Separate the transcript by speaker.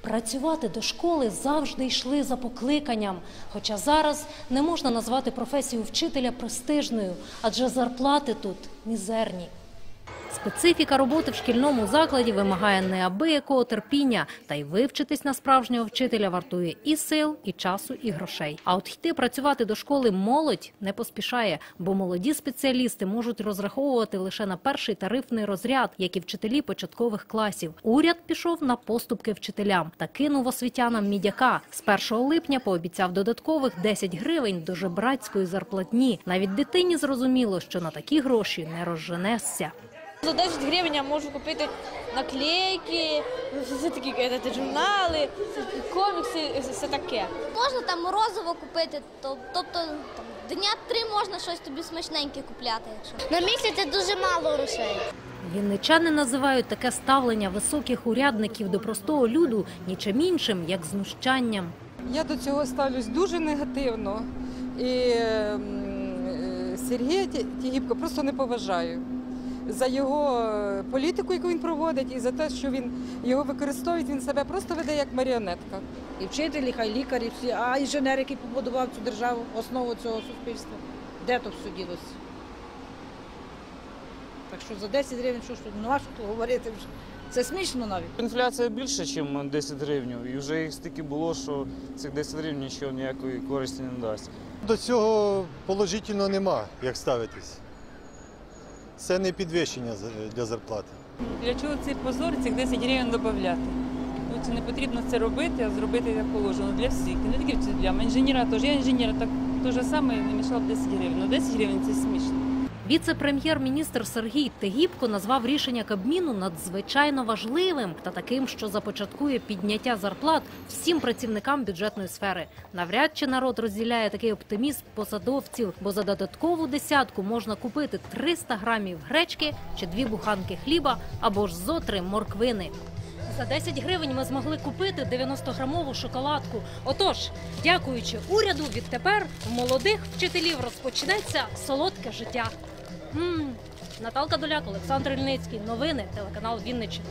Speaker 1: Працювати до школи завжди йшли за покликанням. Хоча зараз не можна назвати професію вчителя престижною, адже зарплати тут мізерні. Специфіка роботи в шкільному закладі вимагає неабиякого терпіння, та й вивчитись на справжнього вчителя вартує і сил, і часу, і грошей. А от йти працювати до школи молодь не поспішає, бо молоді спеціалісти можуть розраховувати лише на перший тарифний розряд, як і вчителі початкових класів. Уряд пішов на поступки вчителям та кинув освітянам мідяка. З 1 липня пообіцяв додаткових 10 гривень до жебрацької зарплатні. Навіть дитині зрозуміло, що на такі гроші не розженешся.
Speaker 2: За 10 гривень я можу купити наклейки, все такі е, журнали, комікси, все таке.
Speaker 3: Можна там морозиво купити, тобто там, дня три можна щось тобі смачненьке купляти. Якщо на місяць це дуже мало грошей.
Speaker 1: Вінничани називають таке ставлення високих урядників до простого люду нічим іншим, як знущанням.
Speaker 4: Я до цього ставлюсь дуже негативно. І е, Сергія Ті- Тігіпко просто не поважаю за його е, політику, яку він проводить, і за те, що він його використовує, він себе просто веде як маріонетка.
Speaker 5: І вчителі, хай лікарі, всі, а інженер, який побудував цю державу, основу цього суспільства. Де то все ділося? Так що за 10 гривень, що ж тут, ну а що тут говорити вже? Це смішно навіть.
Speaker 6: Інфляція більше, ніж 10 гривень. І вже їх стільки було, що цих 10 гривень нічого ніякої користі не дасть.
Speaker 7: До цього положительно нема, як ставитись. Це не підвищення для зарплати.
Speaker 8: Для чого цей позор, цих 10 гривень додати? Ну, це не потрібно це робити, а зробити як положено для всіх. Не тільки вчителям, інженера теж. Я інженера так то ж саме не мішала б 10 гривень. Ну 10 гривень це смішно.
Speaker 1: Віце-прем'єр-міністр Сергій Тегібко назвав рішення Кабміну надзвичайно важливим та таким, що започаткує підняття зарплат всім працівникам бюджетної сфери. Навряд чи народ розділяє такий оптимізм посадовців, бо за додаткову десятку можна купити 300 грамів гречки чи дві буханки хліба або ж зо три морквини. За 10 гривень ми змогли купити 90-грамову шоколадку. Отож, дякуючи уряду, відтепер молодих вчителів розпочнеться солодке життя. Наталка Доляк, Олександр Ільницький. Новини телеканал Вінниччина.